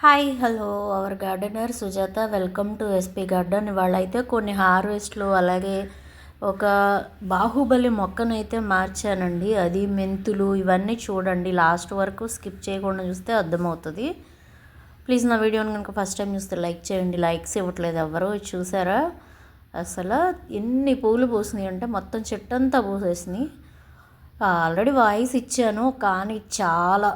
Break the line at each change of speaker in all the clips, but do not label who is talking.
Hi hello. Our gardener Sujatha. Welcome to SP garden. ఇవాళ అయితే కొన్ని హార్వెస్ట్లు అలాగే ఒక బాహుబలి మొక్కనైతే మార్చానండి. అది మెంతులు ఇవన్నీ చూడండి. లాస్ట్ వరకు స్కిప్ చేయకుండా చూస్తే అర్థమవుతుంది. ప్లీజ్ నా వీడియోని కనుక ఫస్ట్ టైం చూస్తే లైక్ చేయండి. లైక్స్ ఇవ్వట్లేదు ఎవరు. చూసారా? అసలు ఎన్ని పూలు పూసినాయి అంటే మొత్తం చెట్టు అంతా పూసేసినాయి. ఆల్రెడీ వాయిస్ ఇచ్చాను కానీ చాలా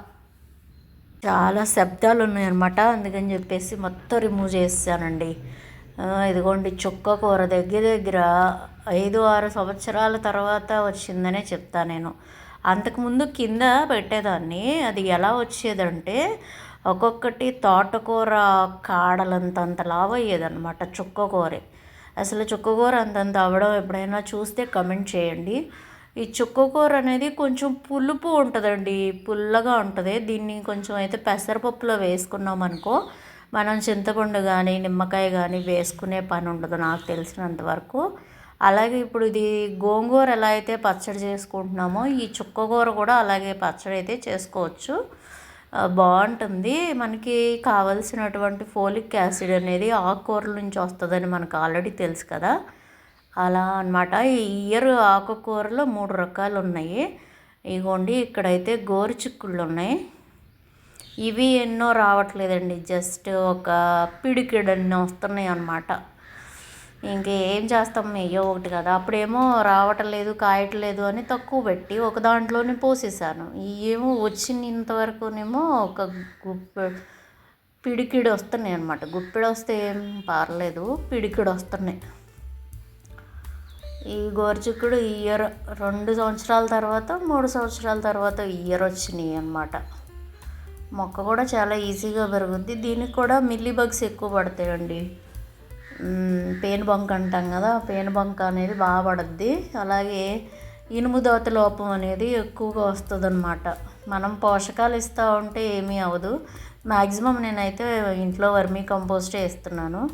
చాలా శబ్దాలు ఉన్నాయన్నమాట అందుకని చెప్పేసి మొత్తం రిమూవ్ చేసానండి ఇదిగోండి చుక్క కూర దగ్గర దగ్గర ఐదు ఆరు సంవత్సరాల తర్వాత వచ్చిందనే చెప్తా నేను. అంతకుముందు కింద పెట్టేదాన్ని. అది ఎలా వచ్చేదంటే ఒక్కొక్కటి తోటకూర కాడలంతంత లావు అయ్యేదన్నమాట చుక్క అసలు చుక్కకూర అంతంత అవ్వడం ఎప్పుడైనా చూస్తే కమెంట్ చేయండి. ఈ చుక్కకూర అనేది కొంచెం పులుపు ఉంటుందండి పుల్లగా ఉంటుంది. దీన్ని కొంచెం అయితే పెసరపప్పులో వేసుకున్నాం అనుకో మనం చింతపండు కానీ నిమ్మకాయ కానీ వేసుకునే పని ఉండదు నాకు తెలిసినంత వరకు. అలాగే ఇప్పుడు ఇది గోంగూర ఎలా అయితే పచ్చడి చేసుకుంటున్నామో ఈ చుక్కకూర కూడా అలాగే పచ్చడి అయితే చేసుకోవచ్చు. బాగుంటుంది. మనకి కావలసినటువంటి ఫోలిక్ యాసిడ్ అనేది ఆకుకూరల నుంచి వస్తుందని మనకు ఆల్రెడీ తెలుసు కదా. అలా అనమాట ఈ ఇయర్ ఆకుకూరలో మూడు రకాలు ఉన్నాయి ఇగోండి ఇక్కడైతే గోరుచిక్కుళ్ళు ఉన్నాయి ఇవి ఎన్నో రావట్లేదండి. జస్ట్ ఒక పిడికిడన్ని వస్తున్నాయి అన్నమాట. ఇంకేం చేస్తాం? అయ్యో ఒకటి కదా. అప్పుడేమో రావట్లేదు కాయట్లేదు అని తక్కువ పెట్టి ఒక దాంట్లోనే పోసేసాను ఏమో వచ్చినంతవరకునేమో ఒక గుప్పి పిడికిడి వస్తున్నాయి అనమాట గుప్పిడి వస్తే ఏం పర్లేదు పిడికిడి వస్తున్నాయి ఈ గోరుచిక్కుడు ఇయర్ రెండు సంవత్సరాల తర్వాత మూడు సంవత్సరాల తర్వాత ఇయర్ వచ్చినాయి అన్నమాట. మొక్క కూడా చాలా ఈజీగా పెరుగుద్ది. దీనికి కూడా మిల్లీ బగ్స్ ఎక్కువ పడతాయండి. పేను బంక్ అంటాం కదా పేను బంక్ అనేది బాగా పడుద్ది. అలాగే ఇనుము దోత లోపం అనేది ఎక్కువగా వస్తుంది అనమాట మనం పోషకాలు ఇస్తూ ఉంటే ఏమీ అవ్వదు. మ్యాక్సిమం నేనైతే ఇంట్లో వర్మీ కంపోస్టే ఇస్తున్నాను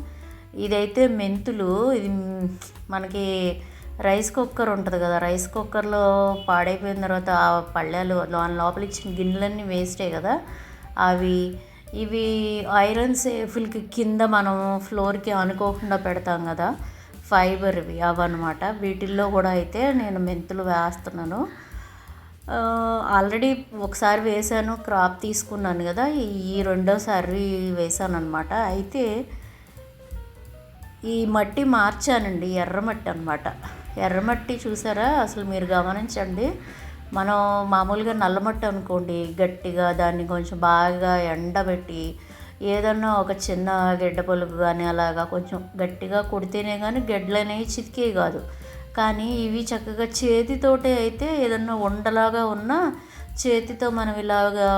ఇదైతే మెంతులు ఇది మనకి రైస్ కుక్కర్ ఉంటుంది కదా రైస్ కుక్కర్లో పాడైపోయిన తర్వాత ఆ పళ్ళాలు లోపల ఇచ్చిన గిన్నెలన్నీ వేస్టే కదా. అవి ఇవి ఐరన్ సేఫ్లకి కింద మనం ఫ్లోర్కి అనుకోకుండా పెడతాం కదా. ఫైబర్వి అవన్నమాట. వీటిల్లో కూడా అయితే నేను మెంతులు వేస్తున్నాను. ఆల్రెడీ ఒకసారి వేసాను క్రాప్ తీసుకున్నాను కదా. ఈ రెండోసారి వేసాను అనమాట అయితే ఈ మట్టి మార్చానండి ఎర్రమట్టి అనమాట ఎర్రమట్టి చూసారా? అసలు మీరు గమనించండి. మనం మామూలుగా నల్లమట్టి అనుకోండి గట్టిగా దాన్ని కొంచెం బాగా ఎండబెట్టి ఏదన్నా ఒక చిన్న గెడ్డ పొలుగు కానీ అలాగా కొంచెం గట్టిగా కుడితేనే కానీ గెడ్డలు అనేవి చితికే కాదు. కానీ ఇవి చక్కగా చేతితోటే అయితే ఏదన్నా ఉండలాగా ఉన్నా చేతితో మనం ఇలాగా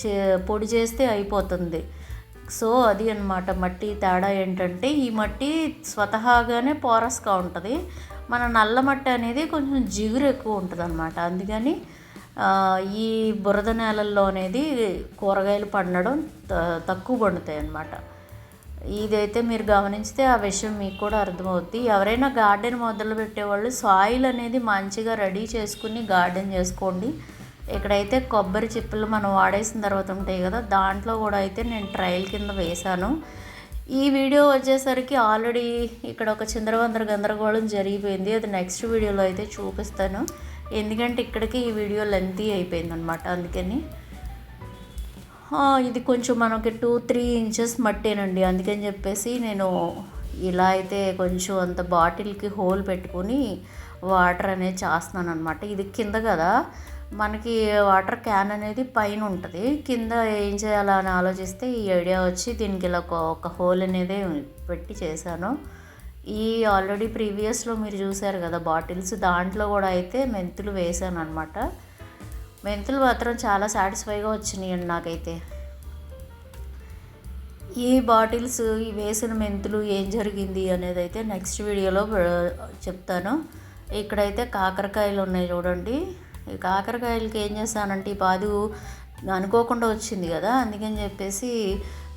చే పొడి చేస్తే అయిపోతుంది. సో అది అనమాట మట్టి తేడా ఏంటంటే ఈ మట్టి స్వతహాగానే పోరస్గా ఉంటుంది. మన నల్ల మట్టి అనేది కొంచెం జిగురు ఎక్కువ ఉంటుంది అనమాట అందుకని ఈ బురద నేలల్లో అనేది కూరగాయలు పండడం తక్కువ పండుతాయి అన్నమాట ఇదైతే మీరు గమనించితే ఆ విషయం మీకు కూడా అర్థమవుద్ది. ఎవరైనా గార్డెన్ మొదలు పెట్టేవాళ్ళు సాయిల్ అనేది మంచిగా రెడీ చేసుకుని గార్డెన్ చేసుకోండి. ఇక్కడైతే కొబ్బరి చిప్పలు మనం వాడేసిన తర్వాత ఉంటాయి కదా దాంట్లో కూడా అయితే నేను ట్రయల్ కింద వేశాను. ఈ వీడియో వచ్చేసరికి ఆల్రెడీ ఇక్కడ ఒక చిందరవందర గందరగోళం జరిగిపోయింది. అది నెక్స్ట్ వీడియోలో అయితే చూపిస్తాను. ఎందుకంటే ఇక్కడికి ఈ వీడియో లెంతీ అయిపోయింది అనమాట అందుకని ఇది కొంచెం మనకి టూ త్రీ ఇంచెస్ మట్టేనండి. అందుకని చెప్పేసి నేను ఇలా అయితే కొంచెం అంత బాటిల్కి హోల్ పెట్టుకొని వాటర్ అనేది చేస్తున్నాను అనమాట ఇది కింద కదా. మనకి వాటర్ క్యాన్ అనేది పైన ఉంటుంది. కింద ఏం చేయాలా అని ఆలోచిస్తే ఈ ఐడియా వచ్చి దీనికి ఇలా ఒక ఒక హోల్ అనేది పెట్టి చేశాను. ఈ ఆల్రెడీ ప్రీవియస్లో మీరు చూసారు కదా బాటిల్స్ దాంట్లో కూడా అయితే మెంతులు వేసాను అనమాట మెంతులు మాత్రం చాలా సాటిస్ఫైగా వచ్చినాయండి నాకైతే. ఈ బాటిల్స్ ఈ వేసిన మెంతులు ఏం జరిగింది అనేది అయితే నెక్స్ట్ వీడియోలో చెప్తాను. ఇక్కడైతే కాకరకాయలు ఉన్నాయి చూడండి. కాకరకాయలకి ఏం చేస్తానంటే ఈ పాదు అనుకోకుండా వచ్చింది కదా అందుకని చెప్పేసి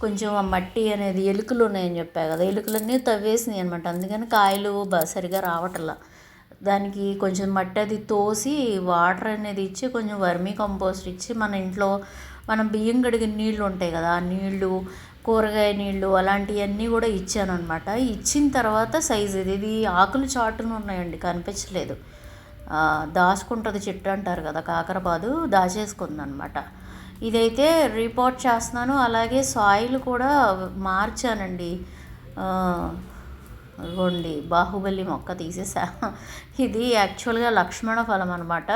కొంచెం ఆ మట్టి అనేది ఎలుకలు ఉన్నాయని చెప్పా కదా ఎలుకలన్నీ తవ్వేసినాయి అనమాట అందుకని కాయలు సరిగా రావట్లా. దానికి కొంచెం మట్టి అది తోసి వాటర్ అనేది ఇచ్చి కొంచెం వర్మీ కంపోస్ట్ ఇచ్చి మన ఇంట్లో మనం బియ్యం కడిగిన నీళ్ళు ఉంటాయి కదా ఆ నీళ్ళు కూరగాయ నీళ్ళు అలాంటివన్నీ కూడా ఇచ్చాను అనమాట ఇచ్చిన తర్వాత సైజు ఇది ఇది ఆకులు చాటున ఉన్నాయండి కనిపించలేదు. దాచుకుంటుంది చెట్టు అంటారు కదా కాకరపాదు దాచేసుకుంది అనమాట ఇదైతే రిపోర్ట్ చేస్తున్నాను అలాగే సాయిల్ కూడా మార్చానండి. ఇవ్వండి బాహుబలి మొక్క తీసేసా. ఇది యాక్చువల్గా లక్ష్మణ ఫలం అనమాట.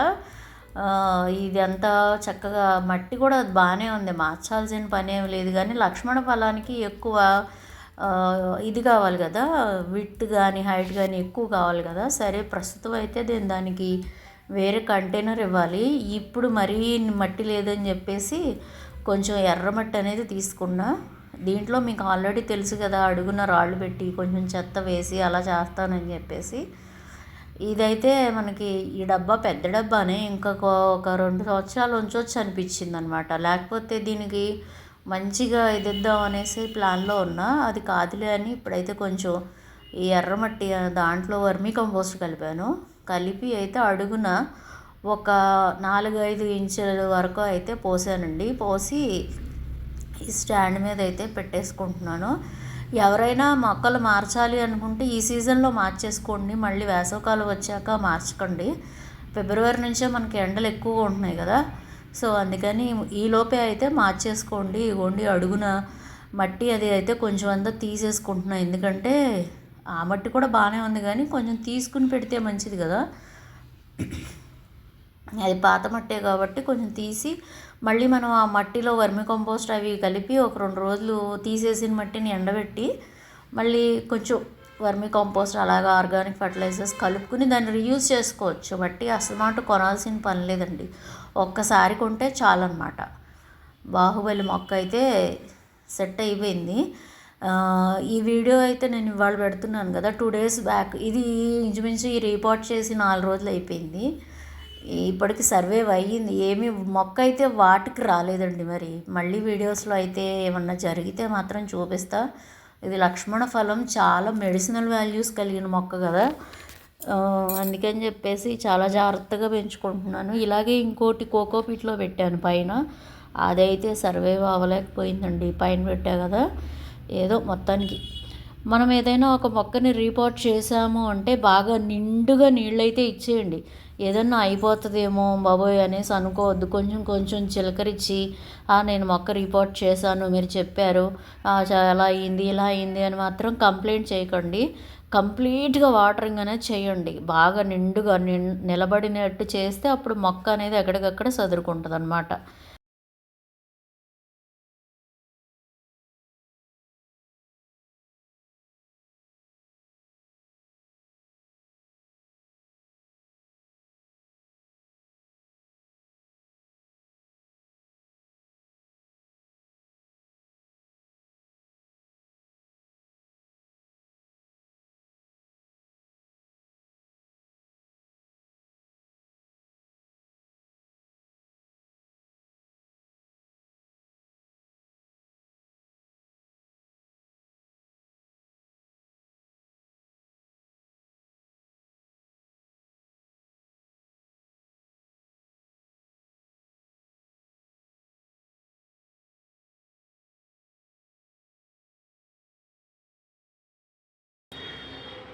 ఇదంతా చక్కగా మట్టి కూడా బాగానే ఉంది మార్చాల్సిన పని ఏం లేదు కానీ లక్ష్మణ ఫలానికి ఎక్కువ ఇది కావాలి కదా విత్ కానీ హైట్ కానీ ఎక్కువ కావాలి కదా. సరే ప్రస్తుతం అయితే నేను దానికి వేరే కంటైనర్ ఇవ్వాలి. ఇప్పుడు మరీ మట్టి లేదని చెప్పేసి కొంచెం ఎర్రమట్టి అనేది తీసుకున్నా. దీంట్లో మీకు ఆల్రెడీ తెలుసు కదా అడుగున రాళ్ళు పెట్టి కొంచెం చెత్త వేసి అలా చేస్తానని చెప్పేసి. ఇదైతే మనకి ఈ డబ్బా పెద్ద డబ్బానే ఇంకా ఒక రెండు సంవత్సరాలు ఉంచవచ్చు అనిపించింది అనమాట లేకపోతే దీనికి మంచిగా ఇదిద్దాం అనేసి ప్లాన్లో ఉన్నా అది కాదులే అని ఇప్పుడైతే కొంచెం ఈ ఎర్రమట్టి దాంట్లో వర్మీ కంపోస్ట్ కలిపాను. కలిపి అయితే అడుగున ఒక నాలుగు ఐదు ఇంచుల వరకు అయితే పోసానండి. పోసి ఈ స్టాండ్ మీద అయితే పెట్టేసుకుంటున్నాను. ఎవరైనా మొక్కలు మార్చాలి అనుకుంటే ఈ సీజన్లో మార్చేసుకోండి. మళ్ళీ వేసవకాలం వచ్చాక మార్చకండి. ఫిబ్రవరి నుంచే మనకి ఎండలు ఎక్కువగా ఉంటున్నాయి కదా. సో అందుకని ఈ లోపే అయితే మార్చేసుకోండి. ఇగోండి అడుగున మట్టి అది అయితే కొంచెం అంతా తీసేసుకుంటున్నాను ఎందుకంటే ఆ మట్టి కూడా బాగానే ఉంది కానీ కొంచెం తీసుకుని పెడితే మంచిది కదా. అది పాత మట్టే కాబట్టి కొంచెం తీసి మళ్ళీ మనం ఆ మట్టిలో వర్మి కంపోస్ట్ అవి కలిపి ఒక రెండు రోజులు తీసేసిన మట్టిని ఎండబెట్టి మళ్ళీ కొంచెం వర్మి కంపోస్ట్ అలాగా ఆర్గానిక్ ఫర్టిలైజర్స్ కలుపుకుని దాన్ని రీయూజ్ చేసుకోవచ్చు. మట్టి అసలు మాట కొనాల్సిన పని లేదండి. ఒక్కసారి కొంటే చాలన్నమాట. బాహుబలి మొక్క అయితే సెట్ అయిపోయింది. ఈ వీడియో అయితే నేను ఇవాళ పెడుతున్నాను కదా టూ డేస్ బ్యాక్. ఇది ఇంచుమించు ఈ రిపోర్ట్ చేసి నాలుగు రోజులు అయిపోయింది. ఇప్పటికి సర్వే అయ్యింది. ఏమి మొక్క అయితే వాటికి రాలేదండి మరి. మళ్ళీ వీడియోస్లో అయితే ఏమన్నా జరిగితే మాత్రం చూపిస్తా. ఇది లక్ష్మణ ఫలం చాలా మెడిసినల్ వాల్యూస్ కలిగిన మొక్క కదా. అందుకని చెప్పేసి చాలా జాగ్రత్తగా పెంచుకుంటున్నాను. ఇలాగే ఇంకోటి కోకోపీట్లో పెట్టాను పైన. అదైతే సర్వైవ్ అవ్వలేకపోయిందండి. పైన పెట్టా కదా. ఏదో మొత్తానికి. మనం ఏదైనా ఒక మొక్కని రీపోర్ట్ చేసాము అంటే బాగా నిండుగా నీళ్ళైతే ఇచ్చేయండి. ఏదన్నా అయిపోతుందేమో బాబోయ్ అనేసి అనుకోవద్దు. కొంచెం కొంచెం చిలకరించి నేను మొక్క రిపోర్ట్ చేశాను మీరు చెప్పారు. "ఆ, అలా అయింది ఇలా అయింది అని మాత్రం కంప్లైంట్ చేయకండి. కంప్లీట్గా వాటరింగ్ అనేది చేయండి. బాగా నిండుగా నిలబడినట్టు చేస్తే అప్పుడు మొక్క అనేది ఎక్కడికక్కడ సదురుకుంటుంది అనమాట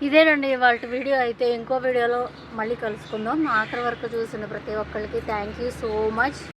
ఇదేనండి వాళ్ళ వీడియో. అయితే ఇంకో వీడియోలో మళ్ళీ కలుసుకుందాం. ఆఖరి వరకు చూసిన ప్రతి ఒక్కరికి థ్యాంక్ యూ సో మచ్.